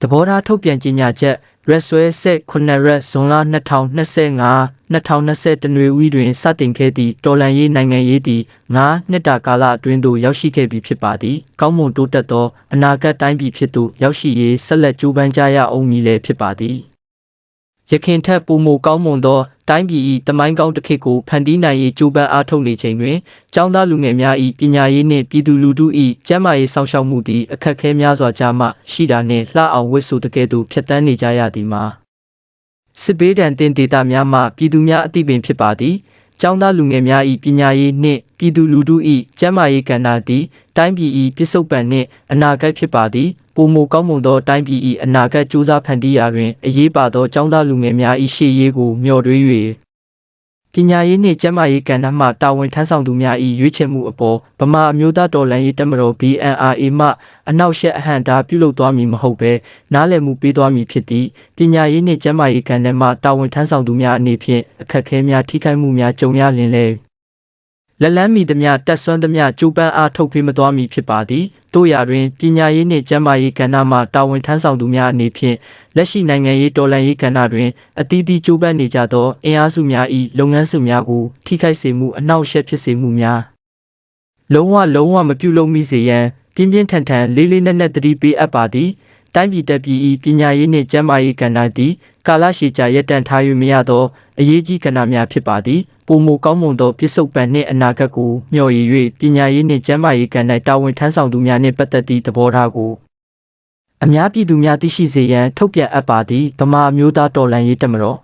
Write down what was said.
သဘောထားထုတ်ပြန်ကြေညာချက်ရက်ဆွဲဆက်9ရက်ဇွန်လ2025 2020တနွေဦးတွင်စတင်ခဲ့သည့်တော်လန်ရေးနိုင်ငံရေးသည်9နှစ်တာကာလအတွင်းသို့ရောက်ရှိခဲ့ပြီဖြစ်ပါသည်။ကောင်းမွန်တိုးတက်သောအနာဂတ်တိုင်းပြည်ဖြစ်သို့ရောက်ရှိရေးဆက်လက်ကြိုးပမ်းကြရအောင်မည်လည်းဖြစ်ပါသည်။ရခင်ထက်ပိုမိုကောင်းမွန်သောတိုင်းပြည်၏တမိုင်းကောင်းတစ်ခေတ်ကိုဖန်တီးနိုင်ရေးကြိုးပမ်းအားထုတ်နေချိန်တွင်ကျောင်းသားလူငယ်များ၏ပညာရေးနှင့်ပြည်သူလူထု၏ကျန်းမာရေးစောင့်ရှောက်မှုသည်အခက်အခဲများစွာကြားမှရှိတာနှင့်လှအောင်ဝတ်ဆိုတကယ်သို့ဖြတ်တန်းနေကြရသည်မှာ စစ်ဘေးဒဏ်တင်ဒေတာများမှပြည်သူများအသိပင်ဖြစ်ပါသည်ကျောင်းသားလူငယ်များ၏ပညာရေးနှင့်ပြည်သူလူထု၏ကျန်းမာရေးကဏ္ဍသည်တိုင်းပြည်၏ပြစ္ဆုတ်ပံနှင့်အနာဂတ်ဖြစ်ပါသည်ပုံမကောင်းမွန်သောတိုင်းပြည်၏အနာဂတ်ကြိုးစားဖန်တီးရာတွင်အရေးပါသောကျောင်းသားလူငယ်များ၏ရှေ့ရေးကိုမျှော်တွေး၍ ပညာရေးနှင့်ကျန်းမာရေးကဏ္ဍမှတာဝန်ထမ်းဆောင်သူများ၏ရွေးချယ်မှုအပေါ်ဗမာအမျိုးသားတော်လှန်ရေးတပ်မတော် BNRA မှအနောက်ရှက်အဟန့်တားပြုလုပ်သွားမည်မဟုတ်ဘဲနားလည်မှုပေးသွားမည်ဖြစ်သည့်ပညာရေးနှင့်ကျန်းမာရေးကဏ္ဍမှတာဝန်ထမ်းဆောင်သူများအနေဖြင့်အခက်အခဲများထိခိုက်မှုများကြုံရလင်လဲ လက်လန်းမီသမျှတက်ဆွမ်းသမျှကြိုးပမ်းအားထုတ်ဖေးမသွားမည်ဖြစ်ပါသည်တို့ရာတွင်ပညာရေးနှင့်ကျန်းမာရေးကဏ္ဍမှတာဝန်ထမ်းဆောင်သူများအနေဖြင့်လက်ရှိနိုင်ငံရေးတော်လှန်ရေးကဏ္ဍတွင်အသီးသီးကြိုးပမ်းနေကြသောအင်အားစုများ၏လုပ်ငန်းစုများကိုထိခိုက်စေမှုအနှောက်အယှက်ဖြစ်စေမှုများလုံးဝလုံးဝမပြုလုပ်မိစေရန်ပြင်းပြင်းထန်ထန်လေးလေးနက်နက်သတိပေးအပ်ပါသည်တိုင်းပြည်တပ်ပြည်၏ပညာရေးနှင့်ကျန်းမာရေးကဏ္ဍသည်ကာလရှည်ကြာရပ်တန့်ထား၍မရသောအရေးကြီးကဏ္ဍများဖြစ်ပါသည် ပုံမကောင်းမွန်သောပြစ္ဆုတ်ပံနှင့်အနာဂတ်ကိုမျှော်ရည်၍ပညာရေးနှင့်ကျန်းမာရေးကဏ္ဍတာဝန်ထမ်းဆောင်သူများနှင့်ပတ်သက်သည့်သဘောထားကိုအများပြည်သူများသိရှိစေရန်ထုတ်ပြန်အပ်ပါသည်ဗမာအမျိုးသားတော်လှန်ရေးတပ်မတော်